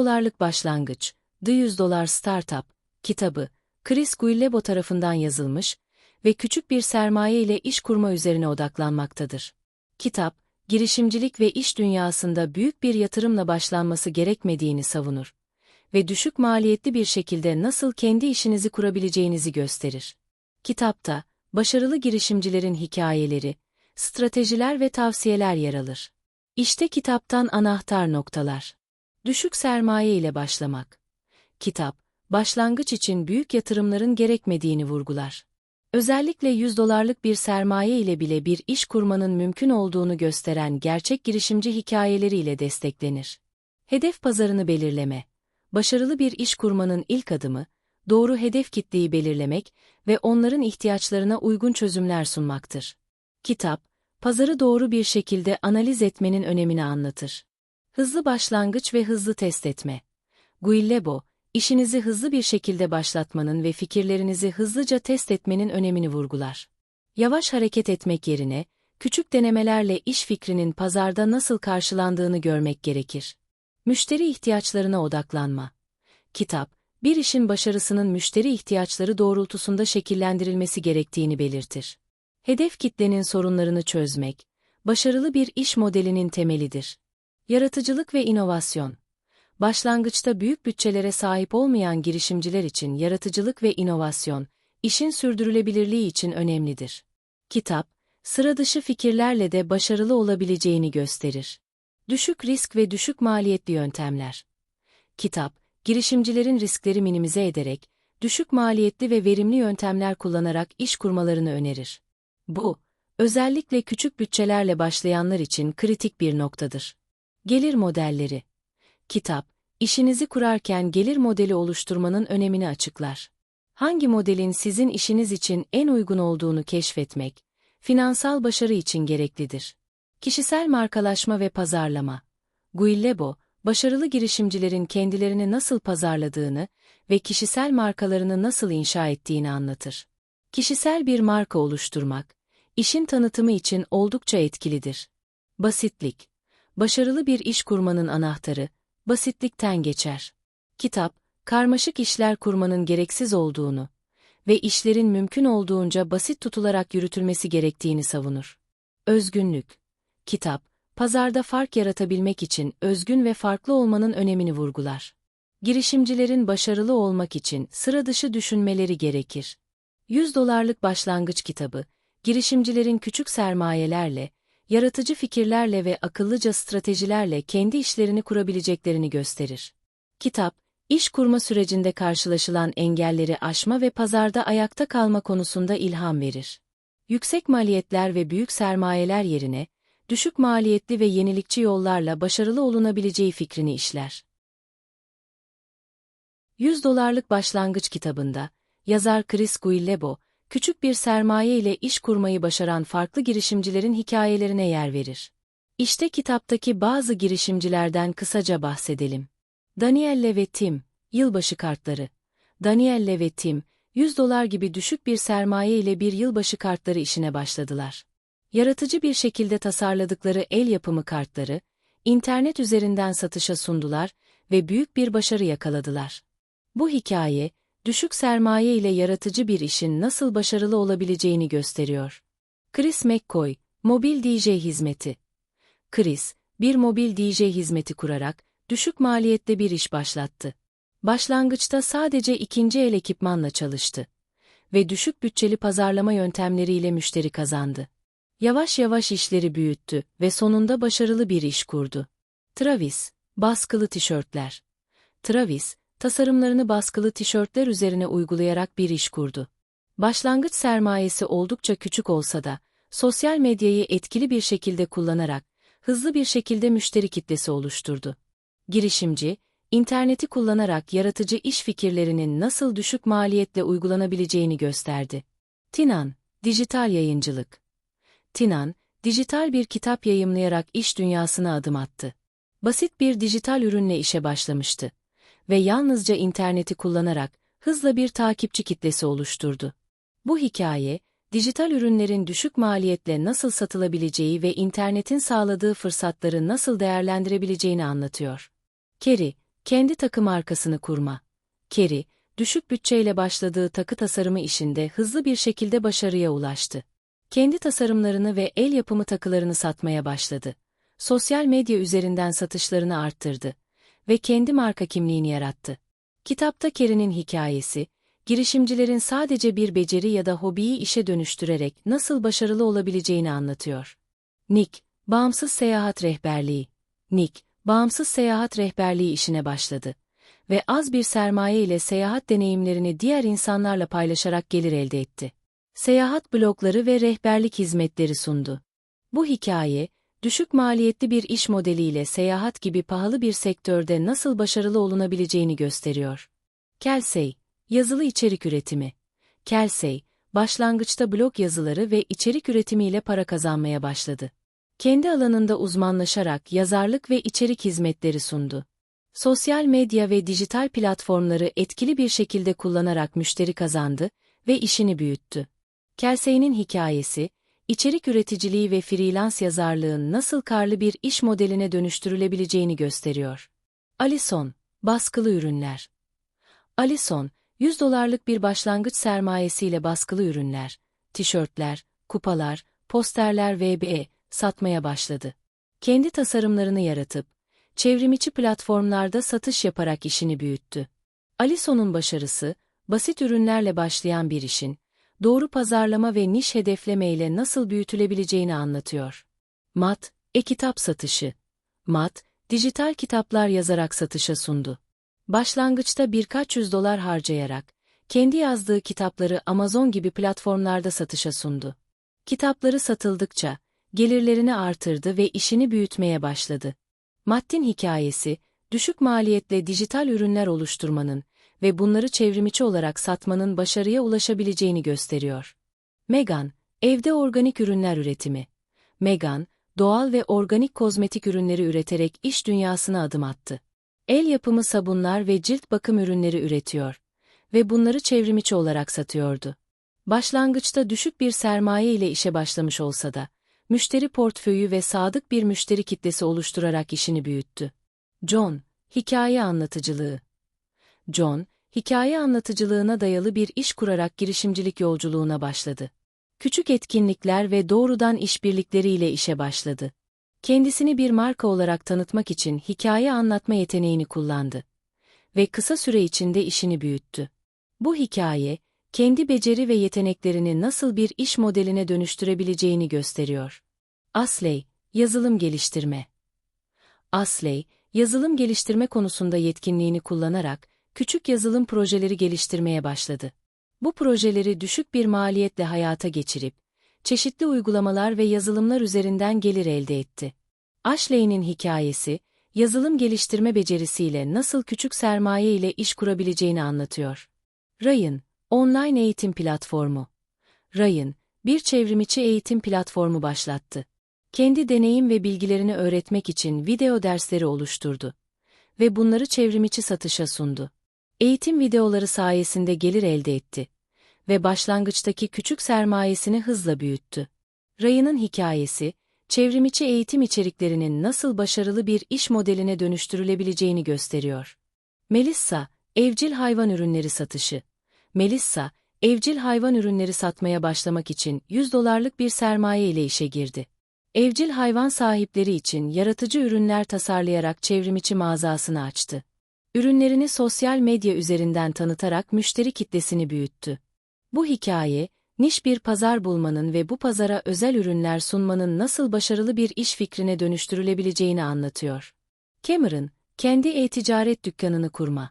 dolarlık başlangıç, The 100 Dolar Startup kitabı, Chris Guillebeau tarafından yazılmış ve küçük bir sermaye ile iş kurma üzerine odaklanmaktadır. Kitap, girişimcilik ve iş dünyasında büyük bir yatırımla başlanması gerekmediğini savunur ve düşük maliyetli bir şekilde nasıl kendi işinizi kurabileceğinizi gösterir. Kitapta, başarılı girişimcilerin hikayeleri, stratejiler ve tavsiyeler yer alır. İşte kitaptan anahtar noktalar. Düşük sermaye ile başlamak. Kitap, başlangıç için büyük yatırımların gerekmediğini vurgular. Özellikle 100 dolarlık bir sermaye ile bile bir iş kurmanın mümkün olduğunu gösteren gerçek girişimci hikayeleriyle desteklenir. Hedef pazarını belirleme. Başarılı bir iş kurmanın ilk adımı, doğru hedef kitleyi belirlemek ve onların ihtiyaçlarına uygun çözümler sunmaktır. Kitap, pazarı doğru bir şekilde analiz etmenin önemini anlatır. Hızlı başlangıç ve hızlı test etme. Guillebo, işinizi hızlı bir şekilde başlatmanın ve fikirlerinizi hızlıca test etmenin önemini vurgular. Yavaş hareket etmek yerine, küçük denemelerle iş fikrinin pazarda nasıl karşılandığını görmek gerekir. Müşteri ihtiyaçlarına odaklanma. Kitap, bir işin başarısının müşteri ihtiyaçları doğrultusunda şekillendirilmesi gerektiğini belirtir. Hedef kitlenin sorunlarını çözmek, başarılı bir iş modelinin temelidir. Yaratıcılık ve inovasyon Başlangıçta büyük bütçelere sahip olmayan girişimciler için yaratıcılık ve inovasyon, işin sürdürülebilirliği için önemlidir. Kitap, sıra dışı fikirlerle de başarılı olabileceğini gösterir. Düşük risk ve düşük maliyetli yöntemler. Kitap, girişimcilerin riskleri minimize ederek, düşük maliyetli ve verimli yöntemler kullanarak iş kurmalarını önerir. Bu, özellikle küçük bütçelerle başlayanlar için kritik bir noktadır. Gelir modelleri Kitap, işinizi kurarken gelir modeli oluşturmanın önemini açıklar. Hangi modelin sizin işiniz için en uygun olduğunu keşfetmek, finansal başarı için gereklidir. Kişisel markalaşma ve pazarlama. Guillebo, başarılı girişimcilerin kendilerini nasıl pazarladığını ve kişisel markalarını nasıl inşa ettiğini anlatır. Kişisel bir marka oluşturmak, işin tanıtımı için oldukça etkilidir. Basitlik. Başarılı bir iş kurmanın anahtarı, basitlikten geçer. Kitap, karmaşık işler kurmanın gereksiz olduğunu ve işlerin mümkün olduğunca basit tutularak yürütülmesi gerektiğini savunur. Özgünlük. Kitap, pazarda fark yaratabilmek için özgün ve farklı olmanın önemini vurgular. Girişimcilerin başarılı olmak için sıra dışı düşünmeleri gerekir. 100 dolarlık başlangıç kitabı, girişimcilerin küçük sermayelerle, yaratıcı fikirlerle ve akıllıca stratejilerle kendi işlerini kurabileceklerini gösterir. Kitap, iş kurma sürecinde karşılaşılan engelleri aşma ve pazarda ayakta kalma konusunda ilham verir. Yüksek maliyetler ve büyük sermayeler yerine, düşük maliyetli ve yenilikçi yollarla başarılı olunabileceği fikrini işler. 100 dolarlık başlangıç kitabında, yazar Chris Guillebeau, küçük bir sermaye ile iş kurmayı başaran farklı girişimcilerin hikayelerine yer verir. İşte kitaptaki bazı girişimcilerden kısaca bahsedelim. Danielle ve Tim, Yılbaşı Kartları Danielle ve Tim, 100 dolar gibi düşük bir sermaye ile bir yılbaşı kartları işine başladılar. Yaratıcı bir şekilde tasarladıkları el yapımı kartları, internet üzerinden satışa sundular ve büyük bir başarı yakaladılar. Bu hikaye, düşük sermaye ile yaratıcı bir işin nasıl başarılı olabileceğini gösteriyor. Chris McCoy, Mobil DJ Hizmeti Chris, bir mobil DJ hizmeti kurarak, düşük maliyette bir iş başlattı. Başlangıçta sadece ikinci el ekipmanla çalıştı ve düşük bütçeli pazarlama yöntemleriyle müşteri kazandı. Yavaş yavaş işleri büyüttü ve sonunda başarılı bir iş kurdu. Travis, baskılı tişörtler. Travis, tasarımlarını baskılı tişörtler üzerine uygulayarak bir iş kurdu. Başlangıç sermayesi oldukça küçük olsa da, sosyal medyayı etkili bir şekilde kullanarak, hızlı bir şekilde müşteri kitlesi oluşturdu. Girişimci, interneti kullanarak yaratıcı iş fikirlerinin nasıl düşük maliyetle uygulanabileceğini gösterdi. Tinan, Dijital Yayıncılık Tinan, dijital bir kitap yayımlayarak iş dünyasına adım attı. Basit bir dijital ürünle işe başlamıştı ve yalnızca interneti kullanarak hızla bir takipçi kitlesi oluşturdu. Bu hikaye, dijital ürünlerin düşük maliyetle nasıl satılabileceği ve internetin sağladığı fırsatları nasıl değerlendirebileceğini anlatıyor. Kerry, Kendi takı markasını kurma. Kerry, düşük bütçeyle başladığı takı tasarımı işinde hızlı bir şekilde başarıya ulaştı. Kendi tasarımlarını ve el yapımı takılarını satmaya başladı. Sosyal medya üzerinden satışlarını arttırdı ve kendi marka kimliğini yarattı. Kitapta Kerry'nin hikayesi, girişimcilerin sadece bir beceri ya da hobiyi işe dönüştürerek nasıl başarılı olabileceğini anlatıyor. Nick, bağımsız seyahat rehberliği. Nick, bağımsız seyahat rehberliği işine başladı ve az bir sermaye ile seyahat deneyimlerini diğer insanlarla paylaşarak gelir elde etti. Seyahat blogları ve rehberlik hizmetleri sundu. Bu hikaye, düşük maliyetli bir iş modeliyle seyahat gibi pahalı bir sektörde nasıl başarılı olunabileceğini gösteriyor. Kelsey, yazılı içerik üretimi. Kelsey, başlangıçta blog yazıları ve içerik üretimiyle para kazanmaya başladı. Kendi alanında uzmanlaşarak yazarlık ve içerik hizmetleri sundu. Sosyal medya ve dijital platformları etkili bir şekilde kullanarak müşteri kazandı ve işini büyüttü. Kelsey'nin hikayesi, içerik üreticiliği ve freelance yazarlığın nasıl karlı bir iş modeline dönüştürülebileceğini gösteriyor. Alison, baskılı ürünler. Alison, 100 dolarlık bir başlangıç sermayesiyle baskılı ürünler, tişörtler, kupalar, posterler ve satmaya başladı. Kendi tasarımlarını yaratıp, çevrimiçi platformlarda satış yaparak işini büyüttü. Alison'un başarısı, basit ürünlerle başlayan bir işin, doğru pazarlama ve niş hedefleme ile nasıl büyütülebileceğini anlatıyor. Mat, e-kitap satışı. Mat, dijital kitaplar yazarak satışa sundu. Başlangıçta birkaç yüz dolar harcayarak, kendi yazdığı kitapları Amazon gibi platformlarda satışa sundu. Kitapları satıldıkça, gelirlerini artırdı ve işini büyütmeye başladı. Matt'in hikayesi, düşük maliyetle dijital ürünler oluşturmanın ve bunları çevrimiçi olarak satmanın başarıya ulaşabileceğini gösteriyor. Megan, evde organik ürünler üretimi. Megan, doğal ve organik kozmetik ürünleri üreterek iş dünyasına adım attı. El yapımı sabunlar ve cilt bakım ürünleri üretiyor ve bunları çevrimiçi olarak satıyordu. Başlangıçta düşük bir sermaye ile işe başlamış olsa da, müşteri portföyü ve sadık bir müşteri kitlesi oluşturarak işini büyüttü. John, hikaye anlatıcılığı. John, hikaye anlatıcılığına dayalı bir iş kurarak girişimcilik yolculuğuna başladı. Küçük etkinlikler ve doğrudan işbirlikleriyle işe başladı. Kendisini bir marka olarak tanıtmak için hikaye anlatma yeteneğini kullandı. Ve kısa süre içinde işini büyüttü. Bu hikaye, kendi beceri ve yeteneklerini nasıl bir iş modeline dönüştürebileceğini gösteriyor. Asley, yazılım geliştirme. Asley, yazılım geliştirme konusunda yetkinliğini kullanarak küçük yazılım projeleri geliştirmeye başladı. Bu projeleri düşük bir maliyetle hayata geçirip çeşitli uygulamalar ve yazılımlar üzerinden gelir elde etti. Ashley'nin hikayesi, yazılım geliştirme becerisiyle nasıl küçük sermaye ile iş kurabileceğini anlatıyor. Ryan, online eğitim platformu. Ryan, bir çevrimiçi eğitim platformu başlattı. Kendi deneyim ve bilgilerini öğretmek için video dersleri oluşturdu ve bunları çevrimiçi satışa sundu. Eğitim videoları sayesinde gelir elde etti ve başlangıçtaki küçük sermayesini hızla büyüttü. Ryan'ın hikayesi, çevrimiçi eğitim içeriklerinin nasıl başarılı bir iş modeline dönüştürülebileceğini gösteriyor. Melissa, evcil hayvan ürünleri satışı. Melissa, evcil hayvan ürünleri satmaya başlamak için 100 dolarlık bir sermaye ile işe girdi. Evcil hayvan sahipleri için yaratıcı ürünler tasarlayarak çevrimiçi mağazasını açtı. Ürünlerini sosyal medya üzerinden tanıtarak müşteri kitlesini büyüttü. Bu hikaye, niş bir pazar bulmanın ve bu pazara özel ürünler sunmanın nasıl başarılı bir iş fikrine dönüştürülebileceğini anlatıyor. Cameron, kendi e-ticaret dükkanını kurma.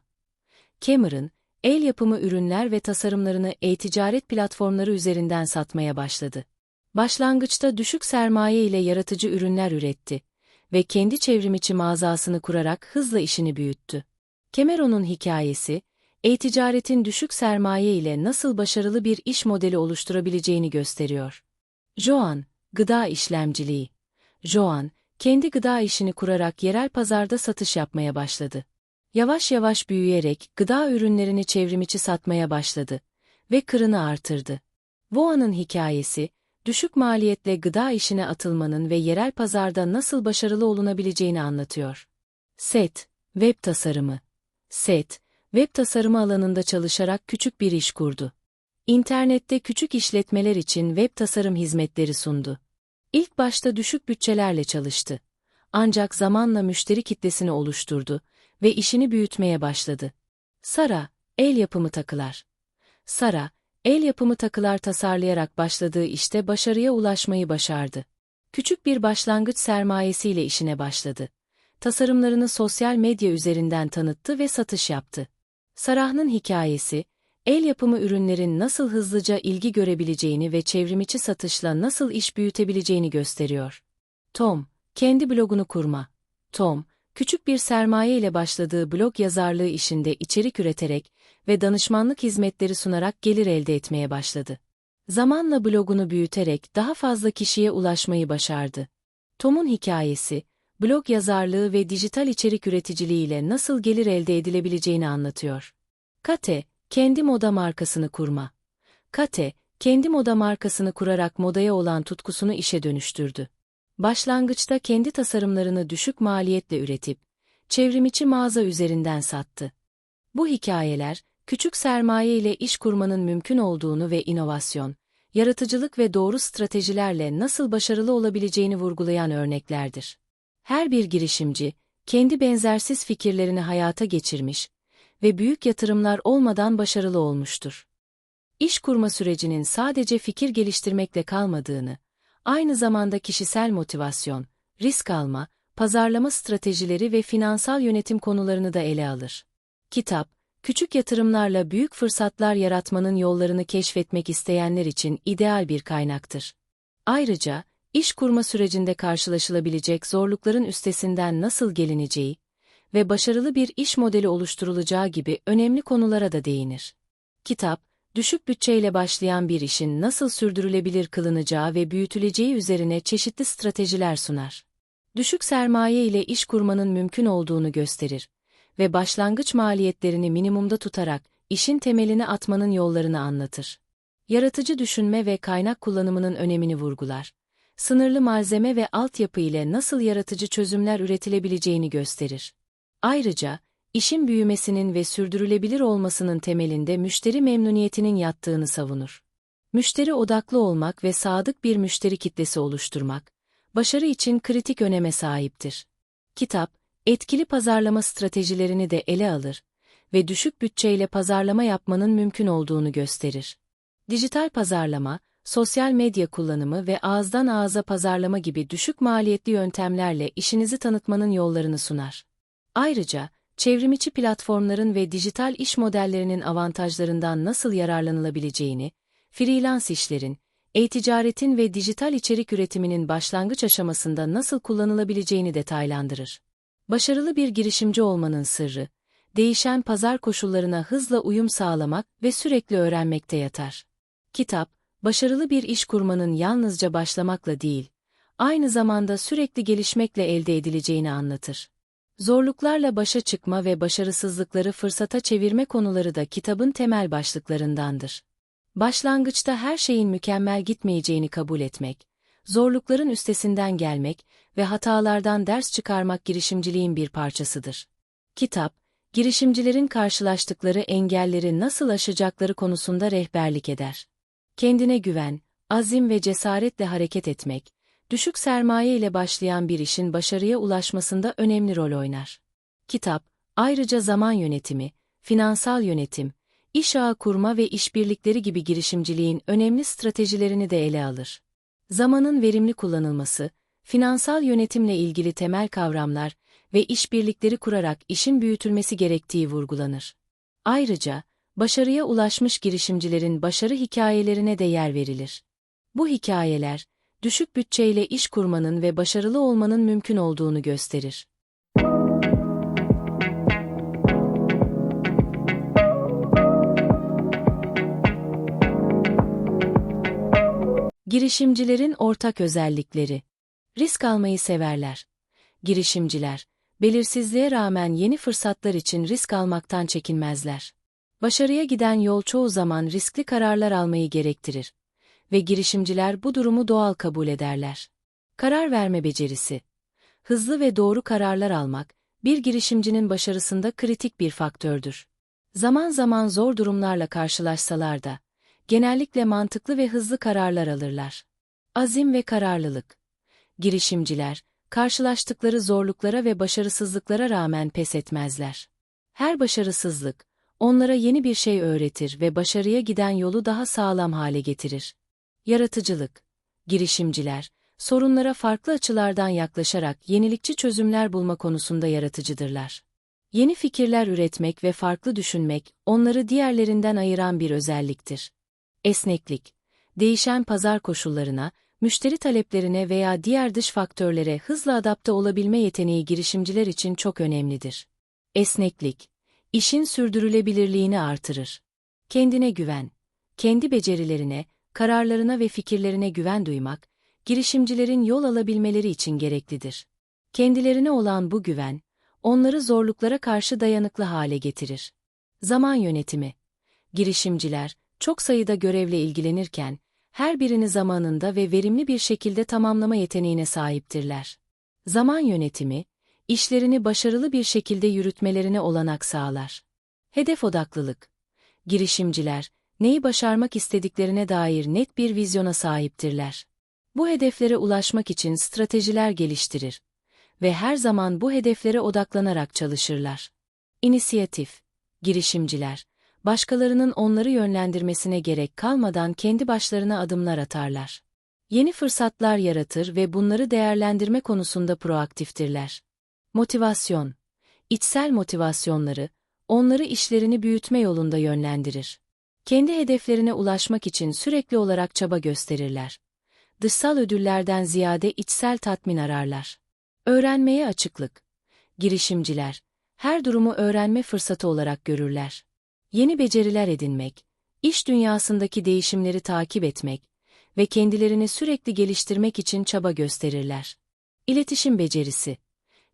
Cameron, el yapımı ürünler ve tasarımlarını e-ticaret platformları üzerinden satmaya başladı. Başlangıçta düşük sermaye ile yaratıcı ürünler üretti ve kendi çevrimiçi mağazasını kurarak hızla işini büyüttü. Cameron'un hikayesi, e-ticaretin düşük sermaye ile nasıl başarılı bir iş modeli oluşturabileceğini gösteriyor. Joan, gıda işlemciliği. Joan, kendi gıda işini kurarak yerel pazarda satış yapmaya başladı. Yavaş yavaş büyüyerek gıda ürünlerini çevrimiçi satmaya başladı ve kırını artırdı. Voa'nın hikayesi, düşük maliyetle gıda işine atılmanın ve yerel pazarda nasıl başarılı olunabileceğini anlatıyor. Set, Web tasarımı. SET, web tasarımı alanında çalışarak küçük bir iş kurdu. İnternette küçük işletmeler için web tasarım hizmetleri sundu. İlk başta düşük bütçelerle çalıştı. Ancak zamanla müşteri kitlesini oluşturdu ve işini büyütmeye başladı. Sara, el yapımı takılar. Sara, el yapımı takılar tasarlayarak başladığı işte başarıya ulaşmayı başardı. Küçük bir başlangıç sermayesiyle işine başladı. Tasarımlarını sosyal medya üzerinden tanıttı ve satış yaptı. Sarah'ın hikayesi, el yapımı ürünlerin nasıl hızlıca ilgi görebileceğini ve çevrimiçi satışla nasıl iş büyütebileceğini gösteriyor. Tom, kendi blogunu kurma. Tom, küçük bir sermaye ile başladığı blog yazarlığı işinde içerik üreterek ve danışmanlık hizmetleri sunarak gelir elde etmeye başladı. Zamanla blogunu büyüterek daha fazla kişiye ulaşmayı başardı. Tom'un hikayesi, blog yazarlığı ve dijital içerik üreticiliği ile nasıl gelir elde edilebileceğini anlatıyor. Kate, kendi moda markasını kurma. Kate, kendi moda markasını kurarak modaya olan tutkusunu işe dönüştürdü. Başlangıçta kendi tasarımlarını düşük maliyetle üretip, çevrimiçi mağaza üzerinden sattı. Bu hikayeler, küçük sermaye ile iş kurmanın mümkün olduğunu ve inovasyon, yaratıcılık ve doğru stratejilerle nasıl başarılı olabileceğini vurgulayan örneklerdir. Her bir girişimci, kendi benzersiz fikirlerini hayata geçirmiş ve büyük yatırımlar olmadan başarılı olmuştur. İş kurma sürecinin sadece fikir geliştirmekle kalmadığını, aynı zamanda kişisel motivasyon, risk alma, pazarlama stratejileri ve finansal yönetim konularını da ele alır. Kitap, küçük yatırımlarla büyük fırsatlar yaratmanın yollarını keşfetmek isteyenler için ideal bir kaynaktır. Ayrıca, iş kurma sürecinde karşılaşılabilecek zorlukların üstesinden nasıl gelineceği ve başarılı bir iş modeli oluşturulacağı gibi önemli konulara da değinir. Kitap, düşük bütçeyle başlayan bir işin nasıl sürdürülebilir kılınacağı ve büyütüleceği üzerine çeşitli stratejiler sunar. Düşük sermaye ile iş kurmanın mümkün olduğunu gösterir ve başlangıç maliyetlerini minimumda tutarak işin temelini atmanın yollarını anlatır. Yaratıcı düşünme ve kaynak kullanımının önemini vurgular. Sınırlı malzeme ve altyapı ile nasıl yaratıcı çözümler üretilebileceğini gösterir. Ayrıca, işin büyümesinin ve sürdürülebilir olmasının temelinde müşteri memnuniyetinin yattığını savunur. Müşteri odaklı olmak ve sadık bir müşteri kitlesi oluşturmak, başarı için kritik öneme sahiptir. Kitap, etkili pazarlama stratejilerini de ele alır ve düşük bütçeyle pazarlama yapmanın mümkün olduğunu gösterir. Dijital pazarlama, sosyal medya kullanımı ve ağızdan ağza pazarlama gibi düşük maliyetli yöntemlerle işinizi tanıtmanın yollarını sunar. Ayrıca, çevrimiçi platformların ve dijital iş modellerinin avantajlarından nasıl yararlanılabileceğini, freelance işlerin, e-ticaretin ve dijital içerik üretiminin başlangıç aşamasında nasıl kullanılabileceğini detaylandırır. Başarılı bir girişimci olmanın sırrı, değişen pazar koşullarına hızla uyum sağlamak ve sürekli öğrenmekte yatar. Kitap, başarılı bir iş kurmanın yalnızca başlamakla değil, aynı zamanda sürekli gelişmekle elde edileceğini anlatır. Zorluklarla başa çıkma ve başarısızlıkları fırsata çevirme konuları da kitabın temel başlıklarındandır. Başlangıçta her şeyin mükemmel gitmeyeceğini kabul etmek, zorlukların üstesinden gelmek ve hatalardan ders çıkarmak girişimciliğin bir parçasıdır. Kitap, girişimcilerin karşılaştıkları engelleri nasıl aşacakları konusunda rehberlik eder. Kendine güven, azim ve cesaretle hareket etmek, düşük sermaye ile başlayan bir işin başarıya ulaşmasında önemli rol oynar. Kitap, ayrıca zaman yönetimi, finansal yönetim, iş ağı kurma ve işbirlikleri gibi girişimciliğin önemli stratejilerini de ele alır. Zamanın verimli kullanılması, finansal yönetimle ilgili temel kavramlar ve işbirlikleri kurarak işin büyütülmesi gerektiği vurgulanır. Ayrıca, başarıya ulaşmış girişimcilerin başarı hikayelerine de yer verilir. Bu hikayeler, düşük bütçeyle iş kurmanın ve başarılı olmanın mümkün olduğunu gösterir. Girişimcilerin ortak özellikleri Risk almayı severler. Girişimciler, belirsizliğe rağmen yeni fırsatlar için risk almaktan çekinmezler. Başarıya giden yol çoğu zaman riskli kararlar almayı gerektirir ve girişimciler bu durumu doğal kabul ederler. Karar verme becerisi. Hızlı ve doğru kararlar almak, bir girişimcinin başarısında kritik bir faktördür. Zaman zaman zor durumlarla karşılaşsalar da, genellikle mantıklı ve hızlı kararlar alırlar. Azim ve kararlılık. Girişimciler, karşılaştıkları zorluklara ve başarısızlıklara rağmen pes etmezler. Her başarısızlık, onlara yeni bir şey öğretir ve başarıya giden yolu daha sağlam hale getirir. Yaratıcılık. Girişimciler, sorunlara farklı açılardan yaklaşarak yenilikçi çözümler bulma konusunda yaratıcıdırlar. Yeni fikirler üretmek ve farklı düşünmek, onları diğerlerinden ayıran bir özelliktir. Esneklik. Değişen pazar koşullarına, müşteri taleplerine veya diğer dış faktörlere hızla adapte olabilme yeteneği girişimciler için çok önemlidir. Esneklik, işin sürdürülebilirliğini artırır. Kendine güven, kendi becerilerine, kararlarına ve fikirlerine güven duymak, girişimcilerin yol alabilmeleri için gereklidir. Kendilerine olan bu güven, onları zorluklara karşı dayanıklı hale getirir. Zaman yönetimi Girişimciler, çok sayıda görevle ilgilenirken, her birini zamanında ve verimli bir şekilde tamamlama yeteneğine sahiptirler. Zaman yönetimi, işlerini başarılı bir şekilde yürütmelerine olanak sağlar. Hedef odaklılık. Girişimciler, neyi başarmak istediklerine dair net bir vizyona sahiptirler. Bu hedeflere ulaşmak için stratejiler geliştirir ve her zaman bu hedeflere odaklanarak çalışırlar. İnisiyatif. Girişimciler, başkalarının onları yönlendirmesine gerek kalmadan kendi başlarına adımlar atarlar. Yeni fırsatlar yaratır ve bunları değerlendirme konusunda proaktiftirler. Motivasyon. İçsel motivasyonları, onları işlerini büyütme yolunda yönlendirir. Kendi hedeflerine ulaşmak için sürekli olarak çaba gösterirler. Dışsal ödüllerden ziyade içsel tatmin ararlar. Öğrenmeye açıklık. Girişimciler, her durumu öğrenme fırsatı olarak görürler. Yeni beceriler edinmek, iş dünyasındaki değişimleri takip etmek ve kendilerini sürekli geliştirmek için çaba gösterirler. İletişim becerisi.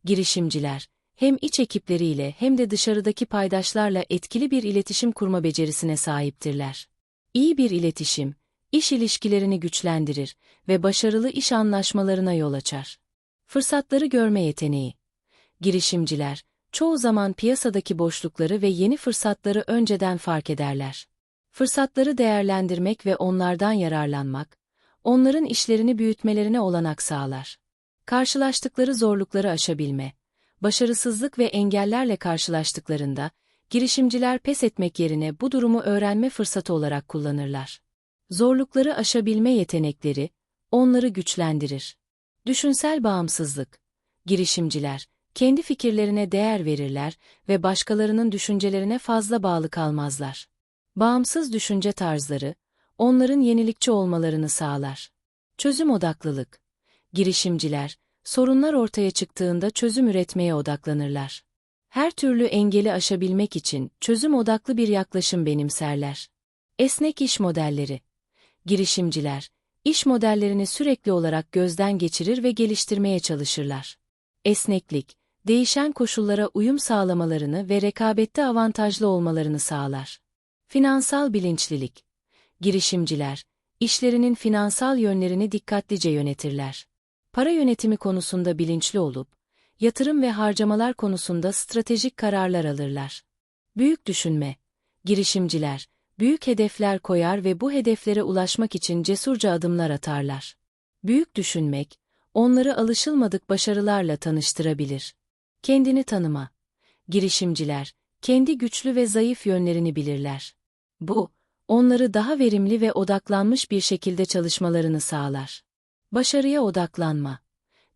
Girişimciler, hem iç ekipleriyle hem de dışarıdaki paydaşlarla etkili bir iletişim kurma becerisine sahiptirler. İyi bir iletişim, iş ilişkilerini güçlendirir ve başarılı iş anlaşmalarına yol açar. Fırsatları görme yeteneği. Girişimciler, çoğu zaman piyasadaki boşlukları ve yeni fırsatları önceden fark ederler. Fırsatları değerlendirmek ve onlardan yararlanmak, onların işlerini büyütmelerine olanak sağlar. Karşılaştıkları zorlukları aşabilme, başarısızlık ve engellerle karşılaştıklarında, girişimciler pes etmek yerine bu durumu öğrenme fırsatı olarak kullanırlar. Zorlukları aşabilme yetenekleri, onları güçlendirir. Düşünsel bağımsızlık. Girişimciler, kendi fikirlerine değer verirler ve başkalarının düşüncelerine fazla bağlı kalmazlar. Bağımsız düşünce tarzları, onların yenilikçi olmalarını sağlar. Çözüm odaklılık. Girişimciler, sorunlar ortaya çıktığında çözüm üretmeye odaklanırlar. Her türlü engeli aşabilmek için çözüm odaklı bir yaklaşım benimserler. Esnek iş modelleri. Girişimciler, iş modellerini sürekli olarak gözden geçirir ve geliştirmeye çalışırlar. Esneklik, değişen koşullara uyum sağlamalarını ve rekabette avantajlı olmalarını sağlar. Finansal bilinçlilik. Girişimciler, işlerinin finansal yönlerini dikkatlice yönetirler. Para yönetimi konusunda bilinçli olup, yatırım ve harcamalar konusunda stratejik kararlar alırlar. Büyük düşünme. Girişimciler, büyük hedefler koyar ve bu hedeflere ulaşmak için cesurca adımlar atarlar. Büyük düşünmek, onları alışılmadık başarılarla tanıştırabilir. Kendini tanıma. Girişimciler, kendi güçlü ve zayıf yönlerini bilirler. Bu, onları daha verimli ve odaklanmış bir şekilde çalışmalarını sağlar. Başarıya odaklanma.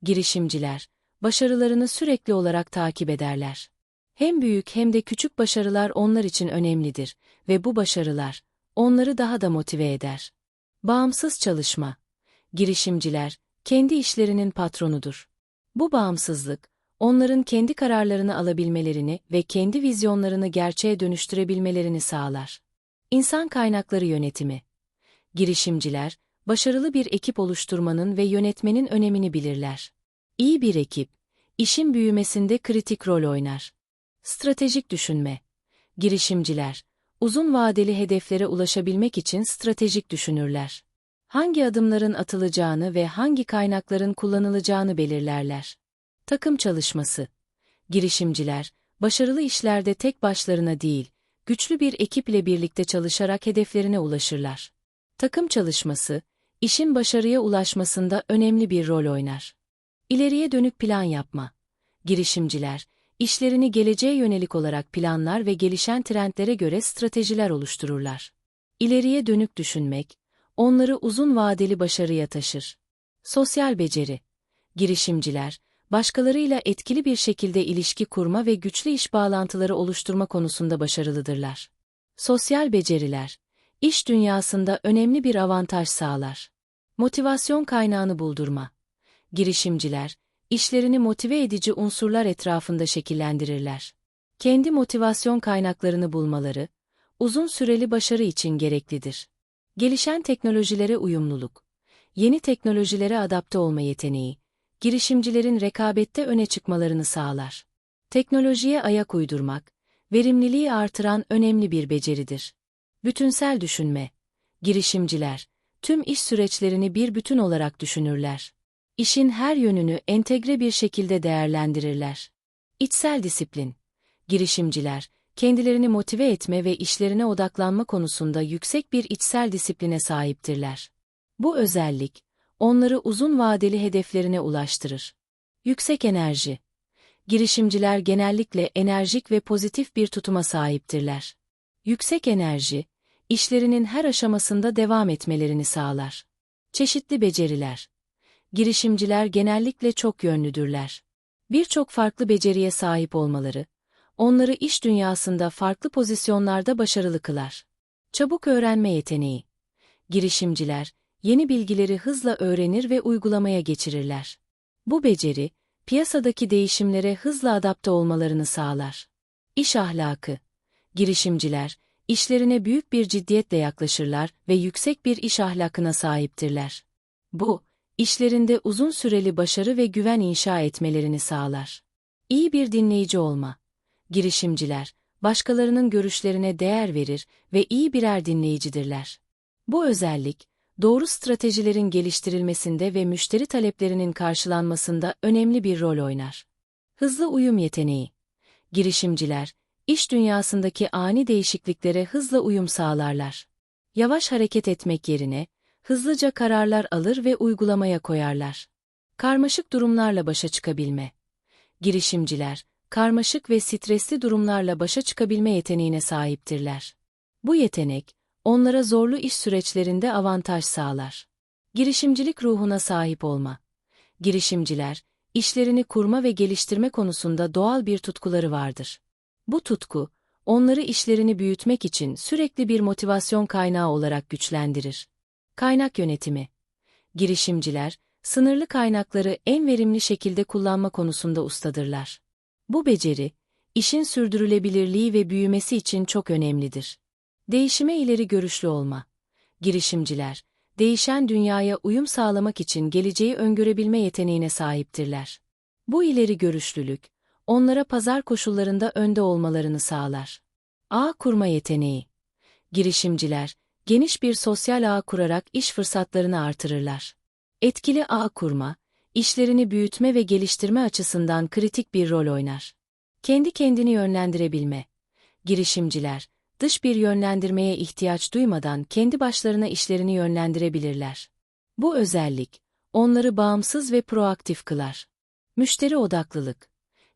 Girişimciler, başarılarını sürekli olarak takip ederler. Hem büyük hem de küçük başarılar onlar için önemlidir ve bu başarılar, onları daha da motive eder. Bağımsız çalışma. Girişimciler, kendi işlerinin patronudur. Bu bağımsızlık, onların kendi kararlarını alabilmelerini ve kendi vizyonlarını gerçeğe dönüştürebilmelerini sağlar. İnsan kaynakları yönetimi. Girişimciler, başarılı bir ekip oluşturmanın ve yönetmenin önemini bilirler. İyi bir ekip, işin büyümesinde kritik rol oynar. Stratejik düşünme. Girişimciler, uzun vadeli hedeflere ulaşabilmek için stratejik düşünürler. Hangi adımların atılacağını ve hangi kaynakların kullanılacağını belirlerler. Takım çalışması. Girişimciler, başarılı işlerde tek başlarına değil, güçlü bir ekip ile birlikte çalışarak hedeflerine ulaşırlar. Takım çalışması, işin başarıya ulaşmasında önemli bir rol oynar. İleriye dönük plan yapma. Girişimciler, işlerini geleceğe yönelik olarak planlar ve gelişen trendlere göre stratejiler oluştururlar. İleriye dönük düşünmek, onları uzun vadeli başarıya taşır. Sosyal beceri. Girişimciler, başkalarıyla etkili bir şekilde ilişki kurma ve güçlü iş bağlantıları oluşturma konusunda başarılıdırlar. Sosyal beceriler, iş dünyasında önemli bir avantaj sağlar. Motivasyon kaynağını buldurma. Girişimciler, işlerini motive edici unsurlar etrafında şekillendirirler. Kendi motivasyon kaynaklarını bulmaları, uzun süreli başarı için gereklidir. Gelişen teknolojilere uyumluluk, yeni teknolojilere adapte olma yeteneği, girişimcilerin rekabette öne çıkmalarını sağlar. Teknolojiye ayak uydurmak, verimliliği artıran önemli bir beceridir. Bütünsel düşünme, girişimciler, tüm iş süreçlerini bir bütün olarak düşünürler. İşin her yönünü entegre bir şekilde değerlendirirler. İçsel disiplin, girişimciler, kendilerini motive etme ve işlerine odaklanma konusunda yüksek bir içsel disipline sahiptirler. Bu özellik, onları uzun vadeli hedeflerine ulaştırır. Yüksek enerji. Girişimciler genellikle enerjik ve pozitif bir tutuma sahiptirler. Yüksek enerji, işlerinin her aşamasında devam etmelerini sağlar. Çeşitli beceriler. Girişimciler genellikle çok yönlüdürler. Birçok farklı beceriye sahip olmaları, onları iş dünyasında farklı pozisyonlarda başarılı kılar. Çabuk öğrenme yeteneği. Girişimciler, yeni bilgileri hızla öğrenir ve uygulamaya geçirirler. Bu beceri, piyasadaki değişimlere hızla adapte olmalarını sağlar. İş ahlakı. Girişimciler, işlerine büyük bir ciddiyetle yaklaşırlar ve yüksek bir iş ahlakına sahiptirler. Bu, işlerinde uzun süreli başarı ve güven inşa etmelerini sağlar. İyi bir dinleyici olma. Girişimciler, başkalarının görüşlerine değer verir ve iyi birer dinleyicidirler. Bu özellik, doğru stratejilerin geliştirilmesinde ve müşteri taleplerinin karşılanmasında önemli bir rol oynar. Hızlı uyum yeteneği. Girişimciler, iş dünyasındaki ani değişikliklere hızla uyum sağlarlar. Yavaş hareket etmek yerine, hızlıca kararlar alır ve uygulamaya koyarlar. Karmaşık durumlarla başa çıkabilme. Girişimciler, karmaşık ve stresli durumlarla başa çıkabilme yeteneğine sahiptirler. Bu yetenek, onlara zorlu iş süreçlerinde avantaj sağlar. Girişimcilik ruhuna sahip olma. Girişimciler, işlerini kurma ve geliştirme konusunda doğal bir tutkuları vardır. Bu tutku, onları işlerini büyütmek için sürekli bir motivasyon kaynağı olarak güçlendirir. Kaynak yönetimi. Girişimciler, sınırlı kaynakları en verimli şekilde kullanma konusunda ustadırlar. Bu beceri, işin sürdürülebilirliği ve büyümesi için çok önemlidir. Değişime ileri görüşlü olma. Girişimciler, değişen dünyaya uyum sağlamak için geleceği öngörebilme yeteneğine sahiptirler. Bu ileri görüşlülük, onlara pazar koşullarında önde olmalarını sağlar. Ağ kurma yeteneği. Girişimciler, geniş bir sosyal ağ kurarak iş fırsatlarını artırırlar. Etkili ağ kurma, işlerini büyütme ve geliştirme açısından kritik bir rol oynar. Kendi kendini yönlendirebilme. Girişimciler, dış bir yönlendirmeye ihtiyaç duymadan kendi başlarına işlerini yönlendirebilirler. Bu özellik, onları bağımsız ve proaktif kılar. Müşteri odaklılık.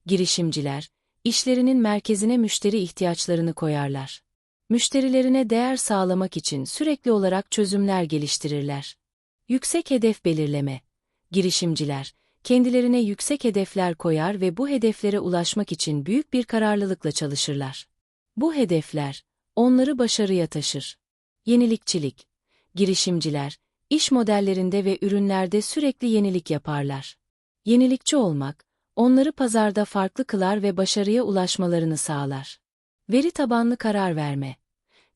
Girişimciler, işlerinin merkezine müşteri ihtiyaçlarını koyarlar. Müşterilerine değer sağlamak için sürekli olarak çözümler geliştirirler. Yüksek hedef belirleme. Girişimciler, kendilerine yüksek hedefler koyar ve bu hedeflere ulaşmak için büyük bir kararlılıkla çalışırlar. Bu hedefler, onları başarıya taşır. Yenilikçilik. Girişimciler, iş modellerinde ve ürünlerde sürekli yenilik yaparlar. Yenilikçi olmak, onları pazarda farklı kılar ve başarıya ulaşmalarını sağlar. Veri tabanlı karar verme.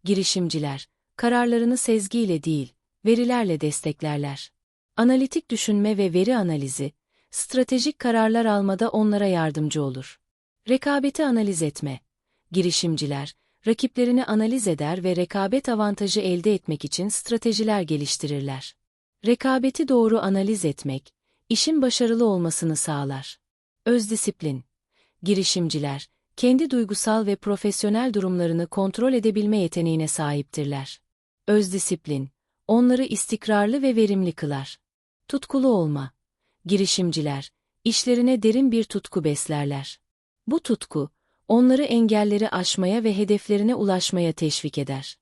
Girişimciler, kararlarını sezgiyle değil, verilerle desteklerler. Analitik düşünme ve veri analizi, stratejik kararlar almada onlara yardımcı olur. Rekabeti analiz etme. Girişimciler, rakiplerini analiz eder ve rekabet avantajı elde etmek için stratejiler geliştirirler. Rekabeti doğru analiz etmek, işin başarılı olmasını sağlar. Öz disiplin. girişimciler, kendi duygusal ve profesyonel durumlarını kontrol edebilme yeteneğine sahiptirler. Özdisiplin, onları istikrarlı ve verimli kılar. Tutkulu olma, girişimciler, işlerine derin bir tutku beslerler. Bu tutku, onları engelleri aşmaya ve hedeflerine ulaşmaya teşvik eder.